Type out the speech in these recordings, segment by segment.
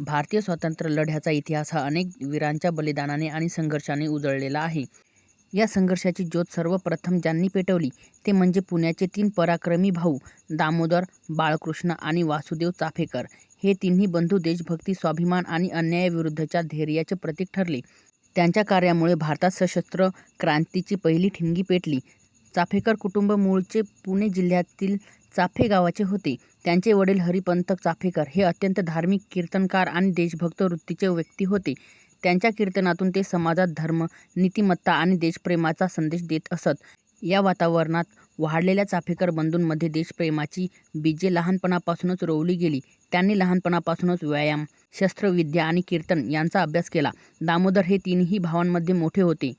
भारतीय स्वातंत्र्य लढ्याचा इतिहास हा अनेक वीरांच्या बलिदानाने आणि संघर्षाने उजळलेला आहे. या संघर्षाची ज्योत सर्वप्रथम ज्यांनी पेटवली ते म्हणजे पुण्याचे तीन पराक्रमी भाऊ दामोदर, बाळकृष्ण आणि वासुदेव चाफेकर. हे तिन्ही बंधू देशभक्ती, स्वाभिमान आणि अन्यायाविरुद्धच्या धैर्याचे प्रतीक ठरले. त्यांच्या कार्यामुळे भारतात सशस्त्र क्रांतीची पहिली ठिणगी पेटली. चाफेकर कुटुंब मूळचे पुणे जिल्ह्यातील चाफे गावाचे होते. त्यांचे वडील हरिपंत चाफेकर हे अत्यंत धार्मिक, कीर्तनकार आणि देशभक्त वृत्तीचे व्यक्ती होते. त्यांच्या कीर्तनातून ते समाजात धर्म, नीतिमत्ता आणि देशप्रेमाचा संदेश देत असत. या वातावरणात वाढलेल्या चाफेकर बंधूंमध्ये देशप्रेमाची बीजे लहानपणापासूनच रोवली गेली. त्यांनी लहानपणापासूनच व्यायाम, शस्त्रविद्या आणि कीर्तन यांचा अभ्यास केला. दामोदर हे तीनही भावांमध्ये मोठे होते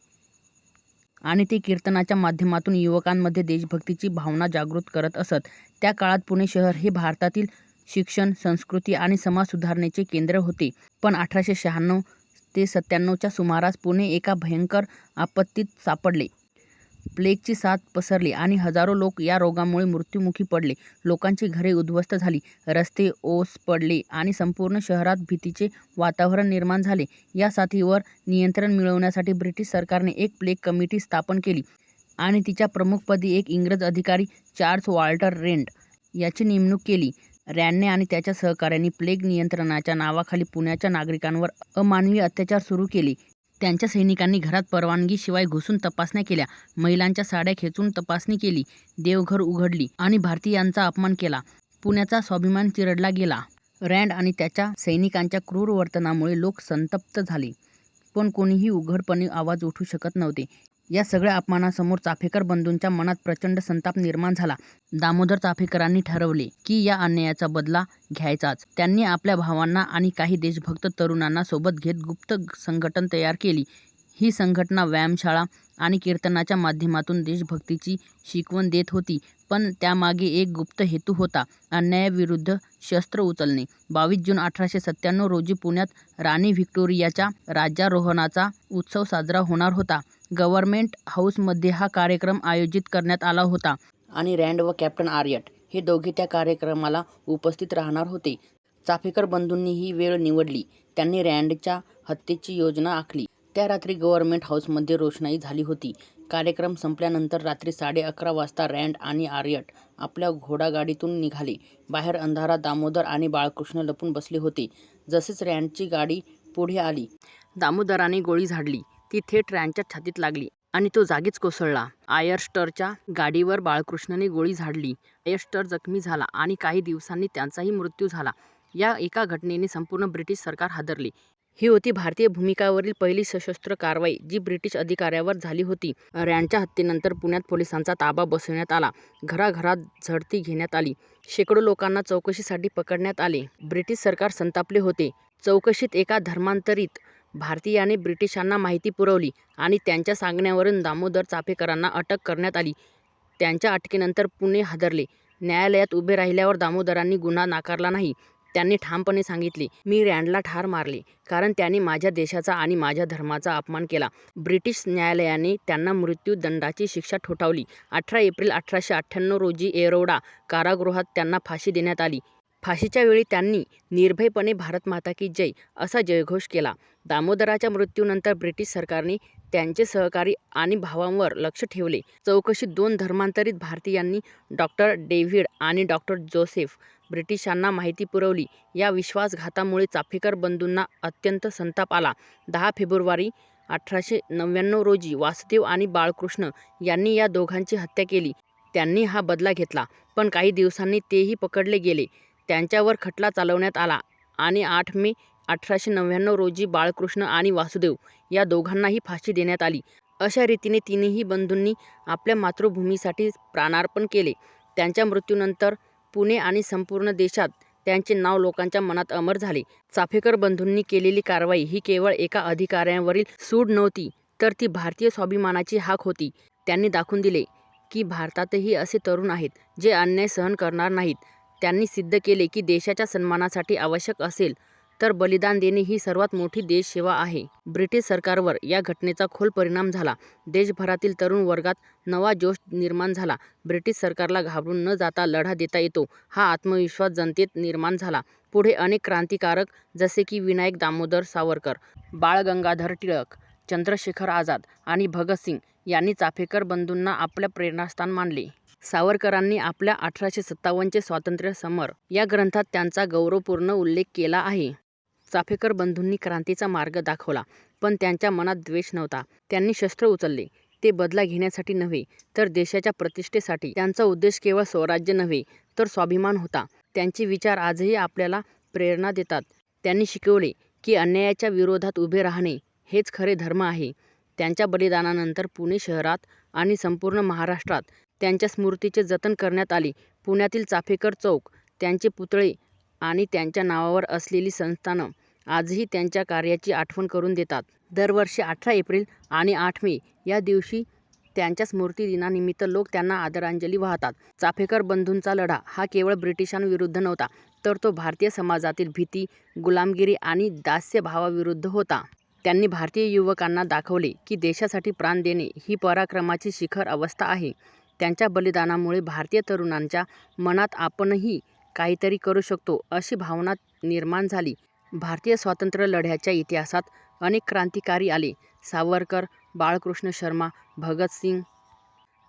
आणि ते कीर्तनाच्या माध्यमातून युवकांमध्ये देशभक्तीची भावना जागृत करत असत. त्या काळात पुणे शहर हे भारतातील शिक्षण, संस्कृती आणि समाज सुधारणेचे केंद्र होते. पण अठराशे शहाण्णव ते सत्त्याण्णवच्या सुमारास पुणे एका भयंकर आपत्तीत सापडले. प्लेगची साथ पसरली आणि हजारो लोक या रोगामुळे मृत्युमुखी पडले. लोकांची घरे उद्ध्वस्त झाली, रस्ते ओस पडले आणि संपूर्ण शहरात भीतीचे वातावरण निर्माण झाले. या साथीवर नियंत्रण मिळवण्यासाठी ब्रिटिश सरकारने एक प्लेग कमिटी स्थापन केली आणि तिच्या प्रमुखपदी एक इंग्रज अधिकारी चार्ल्स वॉल्टर रेड याची नेमणूक केली. रँडने आणि त्याच्या सहकाऱ्यांनी प्लेग नियंत्रणाच्या नावाखाली पुण्याच्या नागरिकांवर अमानवी अत्याचार सुरू केले. त्यांच्या सैनिकांनी घरात परवानगीशिवाय घुसून तपासण्या केल्या, महिलांच्या साड्या खेचून तपासणी केली, देवघर उघडली आणि भारतीयांचा अपमान केला. पुण्याचा स्वाभिमान चिरडला गेला. रँड आणि त्याच्या सैनिकांच्या क्रूर वर्तनामुळे लोक संतप्त झाले, पण कोणीही उघडपणे आवाज उठवू शकत नव्हते. या सगळ्या अपमानासमोर चाफेकर बंधूंच्या मनात प्रचंड संताप निर्माण झाला. दामोदर चाफेकरांनी ठरवले की या अन्यायाचा बदला घ्यायचाच. त्यांनी आपल्या भावांना आणि काही देशभक्त तरुणांना सोबत घेत गुप्त संघटन तयार केली. ही संघटना व्यायामशाळा आणि कीर्तनाच्या माध्यमातून देशभक्तीची शिकवण देत होती. पण त्यामागे एक गुप्त हेतू होता अन्यायाविरुद्ध शस्त्र उचलणे. बावीस जून अठराशे सत्त्याण्णव रोजी पुण्यात राणी व्हिक्टोरियाच्या राज्यारोहणाचा उत्सव साजरा होणार होता. गव्हर्नमेंट हाऊसमध्ये हा कार्यक्रम आयोजित करण्यात आला होता आणि रँड व कॅप्टन आर्यट हे दोघे त्या कार्यक्रमाला उपस्थित राहणार होते. चाफेकर बंधूंनी ही वेळ निवडली. त्यांनी रँडच्या हत्येची योजना आखली. त्या रात्री गव्हर्नमेंट हाऊसमध्ये रोषणाई झाली होती. कार्यक्रम संपल्यानंतर रात्री साडे अकरा वाजता रँड आणि आर्यट आपल्या घोडागाडीतून निघाले. बाहेर अंधारात दामोदर आणि बाळकृष्ण लपून बसले होते. जसेच रँडची गाडी पुढे आली. दामोदराने गोळी झाडली. ती थेट रँडच्या छातीत लागली आणि तो जागीच कोसळला. आयरस्टरच्या गाडीवर बाळकृष्णने गोळी झाडली. आयर्स्टर जखमी झाला आणि काही दिवसांनी त्याचाही मृत्यू झाला. या एका घटनेने संपूर्ण ब्रिटिश सरकार हादरले. ही होती भारतीय भूमिकावरील पहिली सशस्त्र कारवाई जी ब्रिटिश अधिकाऱ्यावर झाली होती. रँडच्या हत्येनंतर पुण्यात पोलिसांचा ताबा बसवण्यात आला. घराघरात झडती घेण्यात आली. शेकडो लोकांना चौकशीसाठी पकडण्यात आले. ब्रिटिश सरकार संतापले होते. चौकशीत एका धर्मांतरित भारतीयाने ब्रिटिशांना माहिती पुरवली आणि त्यांच्या सांगण्यावरून दामोदर चाफेकरांना अटक करण्यात आली. त्यांच्या अटकेनंतर पुणे हादरले. न्यायालयात उभे राहिल्यावर दामोदरांनी गुन्हा नाकारला नाही. त्यांनी ठामपणे सांगितले, मी रँडला ठार मारले कारण त्याने माझ्या देशाचा आणि माझ्या धर्माचा अपमान केला. ब्रिटिश न्यायालयाने त्यांना मृत्यूदंडाची शिक्षा ठोठावली. अठरा एप्रिल अठराशे अठ्ठ्याण्णव रोजी एरोडा कारागृहात त्यांना फाशी देण्यात आली. फाशीच्या वेळी त्यांनी निर्भयपणे भारत माता की जय असा जयघोष केला. दामोदराच्या मृत्यूनंतर ब्रिटिश सरकारने त्यांचे सहकारी आणि भावांवर लक्ष ठेवले. चौकशीत दोन धर्मांतरित भारतीयांनी डॉ. डेव्हिड आणि डॉ. जोसेफ ब्रिटिशांना माहिती पुरवली. या विश्वासघातामुळे चाफेकर बंधूंना अत्यंत संताप आला. दहा फेब्रुवारी अठराशे नव्याण्णव रोजी वासुदेव आणि बाळकृष्ण यांनी या दोघांची हत्या केली. त्यांनी हा बदला घेतला, पण काही दिवसांनी तेही पकडले गेले. त्यांच्यावर खटला चालवण्यात आला आणि आठ मे अठराशे नव्याण्णव रोजी बाळकृष्ण आणि वासुदेव या दोघांनाही फाशी देण्यात आली. अशा रीतीने तिन्ही बंधूंनी आपल्या मातृभूमीसाठी प्राणार्पण केले. त्यांच्या मृत्यूनंतर पुणे आणि संपूर्ण देशात त्यांचे नाव लोकांच्या मनात अमर झाले. चाफेकर बंधूंनी केलेली कारवाई ही केवळ एका अधिकाऱ्यावरील सूड नव्हती, तर ती भारतीय स्वाभिमानाची हाक होती. त्यांनी दाखवून दिले की भारतातही असे तरुण आहेत, जे अन्याय सहन करणार नाहीत. त्यांनी सिद्ध केले की देशाच्या सन्मानासाठी आवश्यक असेल तर बलिदान देणे ही सर्वात मोठी देशसेवा आहे. ब्रिटिश सरकारवर या घटनेचा खोल परिणाम झाला. देशभरातील तरुण वर्गात नवा जोश निर्माण झाला. ब्रिटिश सरकारला घाबरून न जाता लढा देता येतो, हा आत्मविश्वास जनतेत निर्माण झाला. पुढे अनेक क्रांतिकारक जसे की विनायक दामोदर सावरकर, बाळ गंगाधर टिळक, चंद्रशेखर आझाद आणि भगतसिंग यांनी चाफेकर बंधूंना आपल्या प्रेरणास्थान मानले. सावरकरांनी आपल्या अठराशे सत्तावन्नचे स्वातंत्र्य समर या ग्रंथात त्यांचा गौरवपूर्ण उल्लेख केला आहे. चाफेकर बंधूंनी क्रांतीचा मार्ग दाखवला पण त्यांच्या मनात द्वेष नव्हता. त्यांनी शस्त्र उचलले ते बदला घेण्यासाठी नव्हे तर देशाच्या प्रतिष्ठेसाठी. त्यांचा उद्देश केवळ स्वराज्य नव्हे तर स्वाभिमान होता. त्यांचे विचार आजही आपल्याला प्रेरणा देतात. त्यांनी शिकवले की अन्यायाच्या विरोधात उभे राहणे हेच खरे धर्म आहे. त्यांच्या बलिदानानंतर पुणे शहरात आणि संपूर्ण महाराष्ट्रात त्यांच्या स्मृतीचे जतन करण्यात आले. पुण्यातील चाफेकर चौक, त्यांचे पुतळे आणि त्यांच्या नावावर असलेली संस्थानं आजही त्यांच्या कार्याची आठवण करून देतात. दरवर्षी अठरा एप्रिल आणि आठ मे या दिवशी त्यांच्या स्मृतिदिनानिमित्त लोक त्यांना आदरांजली वाहतात. चाफेकर बंधूंचा लढा हा केवळ ब्रिटिशांविरुद्ध नव्हता तर तो भारतीय समाजातील भीती, गुलामगिरी आणि दास्यभावाविरुद्ध होता. त्यांनी भारतीय युवकांना दाखवले की देशासाठी प्राण देणे ही पराक्रमाची शिखर अवस्था आहे. त्यांच्या बलिदानामुळे भारतीय तरुणांच्या मनात आपणही काहीतरी करू शकतो अशी भावना निर्माण झाली. भारतीय स्वातंत्र्य लढ्याच्या इतिहासात अनेक क्रांतिकारी आले. सावरकर, बाळकृष्ण शर्मा, भगतसिंग,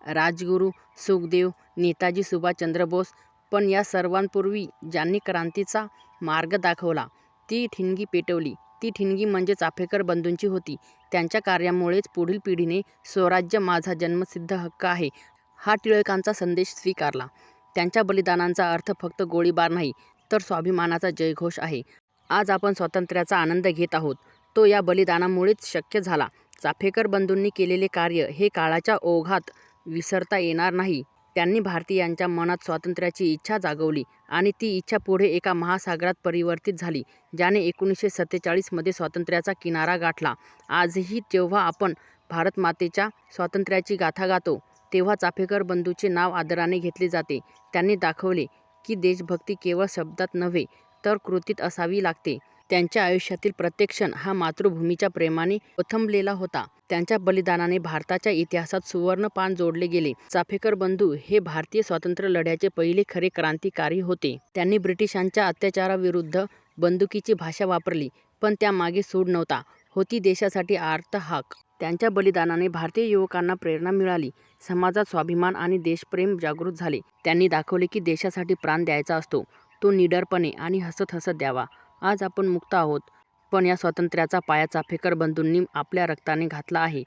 राजगुरू, सुखदेव, नेताजी सुभाषचंद्र बोस पण या सर्वांपूर्वी ज्यांनी क्रांतीचा मार्ग दाखवला ती ठिणगी पेटवली ती ठिणगी म्हणजे चाफेकर बंधूंची होती. त्यांच्या कार्यामुळेच पुढील पिढीने स्वराज्य माझा जन्मसिद्ध हक्क आहे हा टिळकांचा संदेश स्वीकारला. त्यांच्या बलिदानाचा अर्थ फक्त गोळीबार नाही तर स्वाभिमानाचा जयघोष आहे. आज आपण स्वातंत्र्याचा आनंद घेत आहोत तो या बलिदानामुळेच शक्य झाला. चाफेकर बंधूंनी केलेले कार्य हे काळाच्या ओघात विसरता येणार नाही. त्यांनी भारतीयांच्या मनात स्वातंत्र्याची इच्छा जागवली आणि ती इच्छा पुढे एका महासागरात परिवर्तित झाली ज्याने एकोणीसशे सत्तेचाळीसमध्ये स्वातंत्र्याचा किनारा गाठला. आजही जेव्हा आपण भारतमातेच्या स्वातंत्र्याची गाथा गातो तेव्हा चाफेकर बंधूंचे नाव आदराने घेतले जाते. त्यांनी दाखवले की देशभक्ती केवळ शब्दात नव्हे तर कृतीत असावी लागते. त्यांच्या आयुष्यातील प्रत्येक क्षण हा मातृभूमीच्या प्रेमाने ओथंबलेला होता. त्यांच्या बलिदानाने भारताच्या इतिहासात सुवर्ण पान जोडले गेले. चाफेकर बंधू हे भारतीय स्वातंत्र्य लढ्याचे पहिले खरे क्रांतिकारी होते. त्यांनी ब्रिटिशांच्या अत्याचाराविरुद्ध बंदुकीची भाषा वापरली पण त्यामागे सूड नव्हता, होती देशासाठी आर्त हाक. त्यांच्या बलिदानाने भारतीय युवकांना प्रेरणा मिळाली, समाजात स्वाभिमान आणि देशप्रेम जागृत झाले. त्यांनी दाखवले की देशासाठी प्राण द्यायचा असतो तो निडरपणे आणि हसत हसत द्यावा. आज आपण मुक्त आहोत पण या स्वातंत्र्याचा पाया चाफेकर बंधूंनी आपल्या रक्ताने घातला आहे.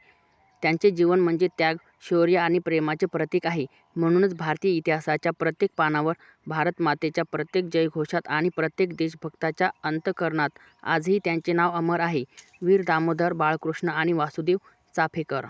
त्यांचे जीवन म्हणजे त्याग, शौर्य आणि प्रेमाचे प्रतीक आहे. म्हणूनच भारतीय इतिहासाच्या प्रत्येक पानावर, भारतमातेच्या प्रत्येक जयघोषात आणि प्रत्येक देशभक्ताच्या अंतःकरणात आजही त्यांचे नाव अमर आहे वीर दामोदर बाळकृष्ण आणि वासुदेव चाफेकर.